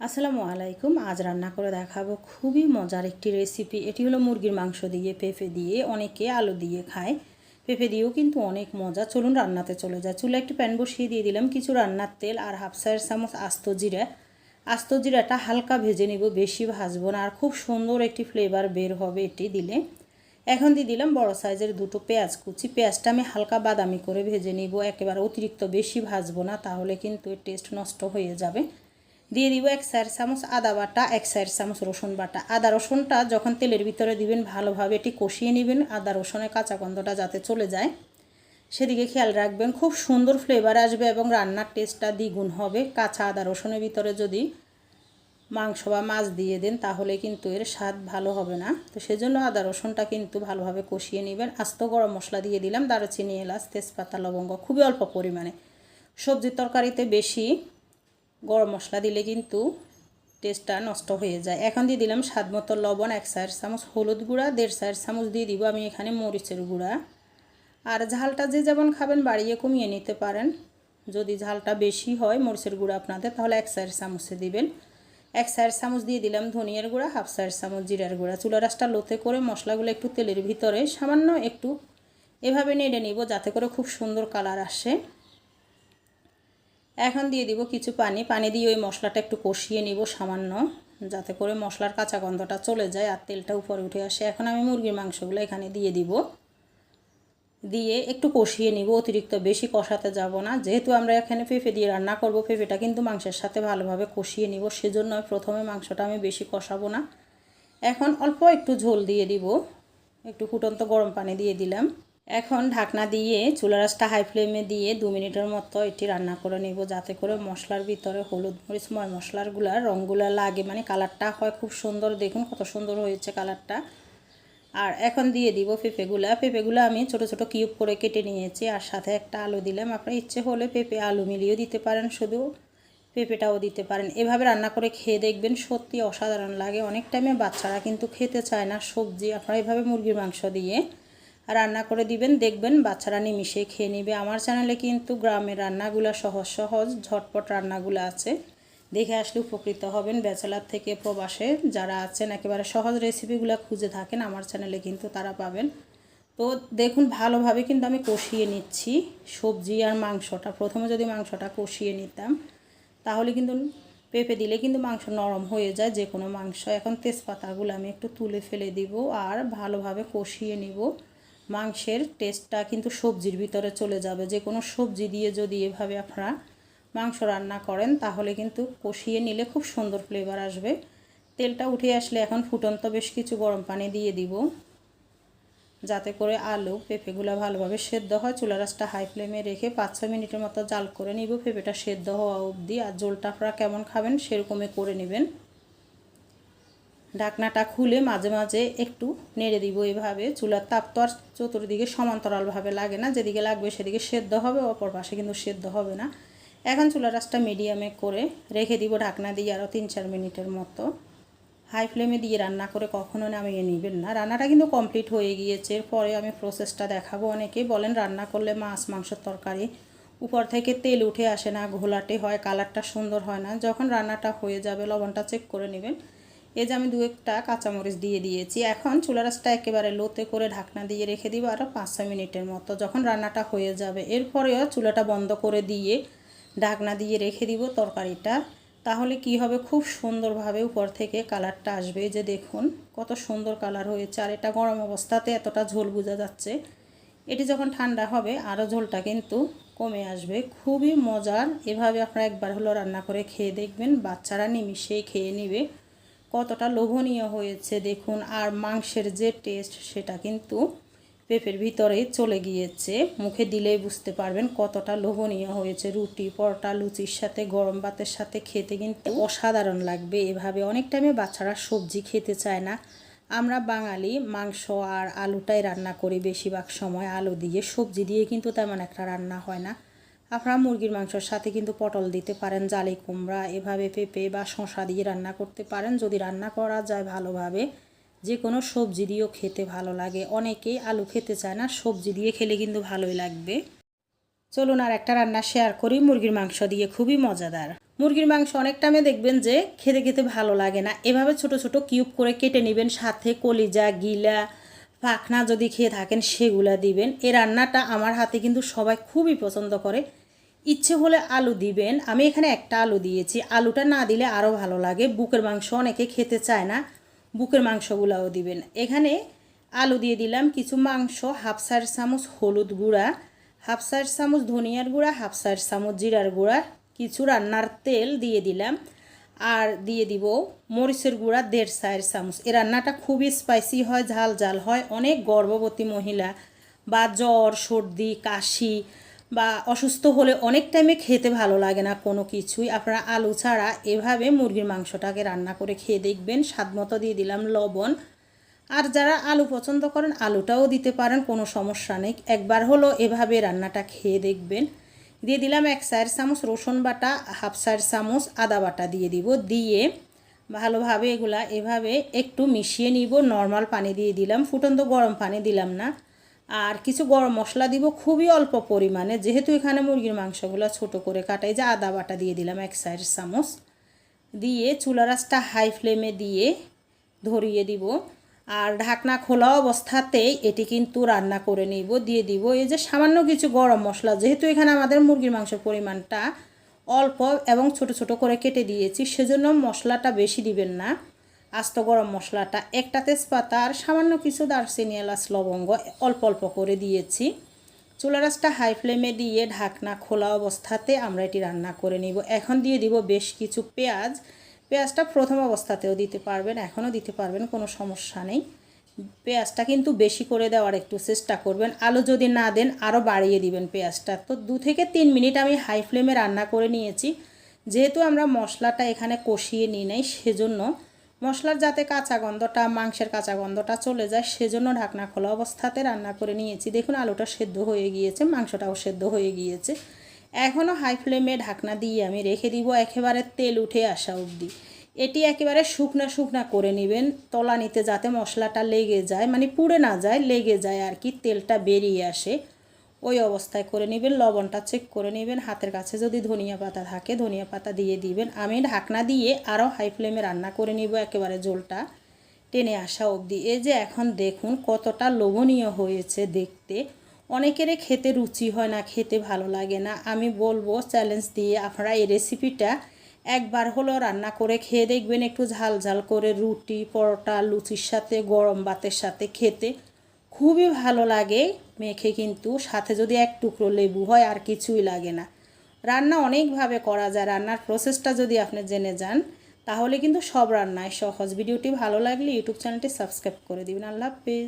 আসসালামু আলাইকুম। আজ রান্না করে দেখাবো খুবই মজার একটি রেসিপি এটি হলো মুরগির মাংস দিয়ে, পেঁপে দিয়ে, অনেকে আলু দিয়ে খায়। পেঁপে দিয়েও কিন্তু অনেক মজা। চলুন রান্নাতে চলে যায় চুলে একটি প্যান বসিয়ে দিয়ে দিলাম কিছু রান্নার তেল আর হাফ চায়ের চামচ আস্ত জিরা। আস্ত জিরাটা হালকা ভেজে নিব, বেশি ভাজবো না। আর খুব সুন্দর একটি ফ্লেভার বের হবে এটি দিলে। এখন দিয়ে দিলাম বড় সাইজের দুটো পেঁয়াজ কুচি। পেঁয়াজটা আমি হালকা বাদামি করে ভেজে নিব। একেবারে অতিরিক্ত বেশি ভাজবো না, তাহলে কিন্তু টেস্ট নষ্ট হয়ে যাবে। দিয়ে দিব এক চার চামচ আদা বাটা, এক চার চামচ রসুন বাটা। আদা রসুনটা যখন তেলের ভিতরে দিবেন, ভালোভাবে এটি কষিয়ে নেবেন। আদা রসুনের কাঁচা গন্ধটা যাতে চলে যায়। সেদিকে খেয়াল রাখবেন, খুব সুন্দর ফ্লেভার আসবে এবং রান্নার টেস্টটা দ্বিগুণ হবে। কাঁচা আদা রসুনের ভিতরে যদি মাংস বা মাছ দিয়ে দেন, তাহলে কিন্তু এর স্বাদ ভালো হবে না। তো সেজন্য আদা রসুনটা কিন্তু ভালোভাবে কষিয়ে নেবেন। আস্ত গরম মশলা দিয়ে দিলাম, দারুচিনি, এলাচ, তেজপাতা, লবঙ্গ, খুবই অল্প পরিমাণে। সবজির তরকারিতে বেশি গরম মশলা দিলে কিন্তু টেস্টটা নষ্ট হয়ে যায়। এখন দিয়ে দিলাম স্বাদ মতো লবণ, এক চার চামচ হলুদ গুঁড়া, দেড় চার চামচ দিয়ে দিব আমি এখানে মরিচের গুঁড়া। আর ঝালটা যে যেমন খাবেন বাড়িয়ে কমিয়ে নিতে পারেন। যদি ঝালটা বেশি হয় মরিচের গুঁড়া আপনাদের, তাহলে এক চার চামচে দিবেন। এক চার চামচ দিয়ে দিলাম ধনিয়ার গুঁড়া, হাফ চার চামচ জিরার গুঁড়া। চুলা রাসটা লোতে করে মশলাগুলো একটু তেলের ভিতরে সামান্য একটু এভাবে নেড়ে নিব যাতে করে খুব সুন্দর কালার আসে। এখন দিয়ে দিব কিছু পানি। পানি দিয়ে ওই মশলাটা একটু কষিয়ে নিব সামান্য, যাতে করে মশলার কাঁচা গন্ধটা চলে যায় আর তেলটা উপরে উঠে আসে। এখন আমি মুরগির মাংসগুলো এখানে দিয়ে দিব। দিয়ে একটু কষিয়ে নিব, অতিরিক্ত বেশি কষাতে যাব না। যেহেতু আমরা এখানে পেঁপে দিয়ে রান্না করব, পেঁপেটা কিন্তু মাংসের সাথে ভালোভাবে কষিয়ে নিব, সেজন্য প্রথমে মাংসটা আমি বেশি কষাবো না। এখন অল্প একটু ঝোল দিয়ে দিব। একটু ফুটন্ত গরম পানি দিয়ে দিলাম। এখন ঢাকনা দিয়ে চুলা রাসটা হাই ফ্লেমে দিয়ে দু মিনিটের মতো এটি রান্না করে নিব। যাতে করে মশলার ভিতরে হলুদ মরিচ, ময় মশলারগুলা রঙগুলো লাগে। মানে কালারটা হয় খুব সুন্দর। দেখুন কত সুন্দর হয়েছে কালারটা। আর এখন দিয়ে দিব পেঁপেগুলা। পেঁপেগুলো আমি ছোট ছোট কিউব করে কেটে নিয়েছি। আর সাথে একটা আলু দিলাম। আপনার ইচ্ছে হলে পেঁপে, আলু মিলিয়েও দিতে পারেন। শুধু পেঁপেটাও দিতে পারেন। এভাবে রান্না করে খেয়ে দেখবেন সত্যি অসাধারণ লাগে। অনেক টাইমে বাচ্চারা কিন্তু খেতে চায় না সবজি। আপনারা এভাবে মুরগির মাংস দিয়ে রান্না করে দিবেন, দেখবেন বাচ্চারা নিমিশে খেয়ে নেবে। আমার চ্যানেলে কিন্তু গ্রামের রান্নাগুলো সহজ সহজ, ঝটপট রান্নাগুলো আছে। দেখে আসলে উপকৃত হবেন ব্যাচেলার থেকে প্রবাসে। যারা আছেন, একেবারে সহজ রেসিপিগুলো খুঁজে থাকেন, আমার চ্যানেলে কিন্তু তারা পাবেন। তো দেখুন, ভালোভাবে কিন্তু আমি কষিয়ে নিচ্ছি সবজি আর মাংসটা। প্রথমে যদি মাংসটা কষিয়ে নিতাম, তাহলে কিন্তু পেঁপে দিলে কিন্তু মাংস নরম হয়ে যায়। যে কোনো মাংস। এখন তেজপাতাগুলো আমি একটু তুলে ফেলে দিব আর ভালোভাবে কষিয়ে নিব। মাংসের টেস্টটা কিন্তু সবজির ভিতরে চলে যাবে। যে কোনো সবজি দিয়ে যদি এভাবে আপনারা মাংস রান্না করেন, তাহলে কিন্তু কষিয়ে নিলে খুব সুন্দর ফ্লেভার আসবে। তেলটা উঠে আসলে এখন ফুটন্ত বেশ কিছু গরম পানি দিয়ে দিব। যাতে করে আলু, পেঁপেগুলো ভালোভাবে সেদ্ধ হয়। চুলা রাসটা হাই ফ্লেমে রেখে পাঁচ ছ মিনিটের মতো জাল করে নিব। পেঁপেটা সেদ্ধ হওয়া অবধি। আর জলটা আপনারা কেমন খাবেন সেরকমই করে নেবেন। ঢাকনাটা খুলে মাঝে মাঝে একটু নেড়ে দিব এভাবে। চুলার তাপ তো আর চতুর্দিকে সমান্তরালভাবে লাগে না। যেদিকে লাগবে সেদিকে সেদ্ধ হবে, অপর পাশে কিন্তু সেদ্ধ হবে না। এখন চুলার রাসটা মিডিয়ামে করে রেখে দিব ঢাকনা দিয়ে আরও তিন চার মিনিটের মতো। হাই ফ্লেমে দিয়ে রান্না করে কখনো নামিয়ে নেবেন না। রান্নাটা কিন্তু কমপ্লিট হয়ে গিয়েছে। এরপরে আমি প্রসেসটা দেখাবো অনেকেই বলেন, রান্না করলে মাছ, মাংসের তরকারি উপর থেকে তেল উঠে আসে না, ঘোলাটে হয় কালারটা সুন্দর হয় না। যখন রান্নাটা হয়ে যাবে, লবণটা চেক করে নেবেন। এই যে আমি দু একটা কাঁচামরিচ দিয়ে দিয়েছি, এখন চুলা রাসটা একেবারে লোতে করে ঢাকনা দিয়ে রেখে দিব আরও পাঁচ ছয় মিনিটের মতো, যখন রান্নাটা হয়ে যাবে। এরপরেও চুলাটা বন্ধ করে দিয়ে ঢাকনা দিয়ে রেখে দিব তরকারিটা। তাহলে কি হবে? খুব সুন্দরভাবে উপর থেকে কালারটা আসবে। যে দেখুন, কত সুন্দর কালার হয়েছে। আর এটা গরম অবস্থাতে এতটা ঝোল বোঝা যাচ্ছে। এটি যখন ঠান্ডা হবে আরও ঝোলটা কিন্তু কমে আসবে। খুবই মজার। এভাবে আপনারা একবার হলো রান্না করে খেয়ে দেখবেন। বাচ্চারা নিমিশেই খেয়ে নেবে। কতটা লোভনীয় হয়েছে দেখুন, আর মাংসের যে টেস্ট সেটা কিন্তু পেঁপের ভিতরেই চলে গিয়েছে। মুখে দিলেই বুঝতে পারবেন কতটা লোভনীয় হয়েছে। রুটি, পরোটা, লুচির সাথে, গরম ভাতের সাথে খেতে কিন্তু অসাধারণ লাগবে। এভাবে অনেক টাইমে বাচ্চারা সবজি খেতে চায় না। আমরা বাঙালি, মাংস আর আলুটাই রান্না করি বেশিরভাগ সময়। আলু দিয়ে সবজি দিয়ে কিন্তু তেমন একটা রান্না হয় না। আপনারা মুরগির মাংসর সাথে কিন্তু পটল দিতে পারেন, জালি কুমড়া এভাবে পেঁপে বা শশা দিয়ে রান্না করতে পারেন। যদি রান্না করা যায় ভালোভাবে যে কোনো সবজি দিয়েও খেতে ভালো লাগে। অনেকেই আলু খেতে চায় না, সবজি দিয়ে খেলে কিন্তু ভালোই লাগবে। চলুন আর একটা রান্না শেয়ার করি, মুরগির মাংস দিয়ে খুবই মজাদার। মুরগির মাংস অনেক টাইমে দেখবেন যে খেতে খেতে ভালো লাগে না। এভাবে ছোট ছোট কিউব করে কেটে নেবেন, সাথে কলিজা, গিলা, পাখনা যদি খেয়ে থাকেন সেগুলা দিবেন। এই রান্নাটা আমার হাতে কিন্তু সবাই খুবই পছন্দ করে। ইচ্ছে হলে আলু দিবেন। আমি এখানে একটা আলু দিয়েছি। আলুটা না দিলে আরও ভালো লাগে। বুকের মাংস অনেকে খেতে চায় না। বুকের মাংসগুলাও দিবেন। এখানে আলু দিয়ে দিলাম কিছু মাংস, হাফ সাইড চামচ হলুদ গুঁড়া, হাফ সাইড চামচ ধনিয়ার গুঁড়া, হাফ সাইড চামচ জিরার গুঁড়া, কিছু রান্নার তেল দিয়ে দিলাম। আর দিয়ে দিব মরিচের গুঁড়া দেড় সাইড চামচ। এ রান্নাটা খুবই স্পাইসি হয়, ঝাল ঝাল হয়। অনেক গর্ভবতী মহিলা বা জ্বর, সর্দি, কাশি বা অসুস্থ হলে অনেক টাইমে খেতে ভালো লাগে না কোনো কিছুই। আপনারা আলু ছাড়া এভাবে মুরগির মাংসটাকে রান্না করে খেয়ে দেখবেন। স্বাদ মতো দিয়ে দিলাম লবণ। আর যারা আলু পছন্দ করেন, আলুটাও দিতে পারেন, কোনো সমস্যা নেই। একবার হলো এভাবে রান্নাটা খেয়ে দেখবেন। দিয়ে দিলাম এক চার চামচ রসুন বাটা, হাফ চার চামচ আদা বাটা দিয়ে দিব। দিয়ে ভালোভাবে এগুলা এভাবে একটু মিশিয়ে নিব। নর্মাল পানি দিয়ে দিলাম। ফুটন্ত গরম পানি দিলাম না। আর কিছু গরম মশলা দিব খুবই অল্প পরিমাণে। যেহেতু এখানে মুরগির মাংসগুলো ছোট করে কাটাই যে আদা বাটা দিয়ে দিলাম এক সাইড চামচ। দিয়ে চুলা রাসটা হাই ফ্লেমে দিয়ে ধরিয়ে দিব। আর ঢাকনা খোলা অবস্থাতেই এটি কিন্তু রান্না করে নিব, দিয়ে দিব। এই যে সামান্য কিছু গরম মশলা, যেহেতু এখানে আমাদের মুরগির মাংসের পরিমাণটা অল্প এবং ছোট ছোট করে কেটে দিয়েছি, সেজন্য মশলাটা বেশি দিবেন না। আস্ত গরম মশলাটা একটা তেজপাতা আর সামান্য কিছু দারচিনি, এলাচ, লবঙ্গ অল্প অল্প করে দিয়েছি। চুলা রাসটা হাই ফ্লেমে দিয়ে ঢাকনা খোলা অবস্থাতে আমরা এটি রান্না করে নিব। এখন দিয়ে দিব বেশ কিছু পেঁয়াজ। পেঁয়াজটা প্রথম অবস্থাতেও দিতে পারবেন, এখনও দিতে পারবেন, কোনো সমস্যা নেই। পেঁয়াজটা কিন্তু বেশি করে দেওয়ার একটু চেষ্টা করবেন। আলু যদি না দেন আরও বাড়িয়ে দিবেন পেঁয়াজটা। তো দু থেকে তিন মিনিট আমি হাই ফ্লেমে রান্না করে নিয়েছি। যেহেতু আমরা মশলাটা এখানে কষিয়ে নিই নাই, সেজন্য মশলার যাতে কাঁচা গন্ধটা, মাংসের কাঁচা গন্ধটা চলে যায়, সেজন্য ঢাকনা খোলা অবস্থাতে রান্না করে নিয়েছি। দেখুন, আলুটা সেদ্ধ হয়ে গিয়েছে, মাংসটাও সেদ্ধ হয়ে গিয়েছে। এখনও হাই ফ্লেমে ঢাকনা দিয়ে আমি রেখে দিব একেবারে তেল উঠে আসা অবধি। এটি একেবারে শুকনা শুকনা করে নেবেন তলা নিতে যাতে মশলাটা লেগে যায় মানে পুড়ে না যায়, লেগে যায় আর কি, তেলটা বেরিয়ে আসে। ওই অবস্থায় করে নেবেন, লবণটা চেক করে নেবেন, হাতের কাছে যদি ধনিয়া পাতা থাকে, ধনিয়া পাতা দিয়ে দিবেন। আমি ঢাকনা দিয়ে আরও হাই ফ্লেমে রান্না করে নিব একেবারে জলটা টেনে আসা অবধি। এই যে এখন দেখুন কতটা লোভনীয় হয়েছে দেখতে। অনেকেরই খেতে রুচি হয় না, খেতে ভালো লাগে না। আমি বলব চ্যালেঞ্জ দিয়ে আপনারা এই রেসিপিটা একবার হলো রান্না করে খেয়ে দেখবেন। একটু ঝাল ঝাল করে রুটি, পরোটা, লুচির সাথে, গরম ভাতের সাথে খেতে। খুবই ভালো লাগে মেখে কিন্তু। সাথে যদি এক টুকরো লেবু হয়, আর কিছুই লাগে না। রান্না অনেকভাবে করা যায়। রান্নার প্রসেসটা যদি আপনি জেনে যান, তাহলে কিন্তু সব রান্নায় সহজ। ভিডিওটি ভালো লাগলে ইউটিউব চ্যানেলটি সাবস্ক্রাইব করে দিবেন। আল্লাহ হাফেজ।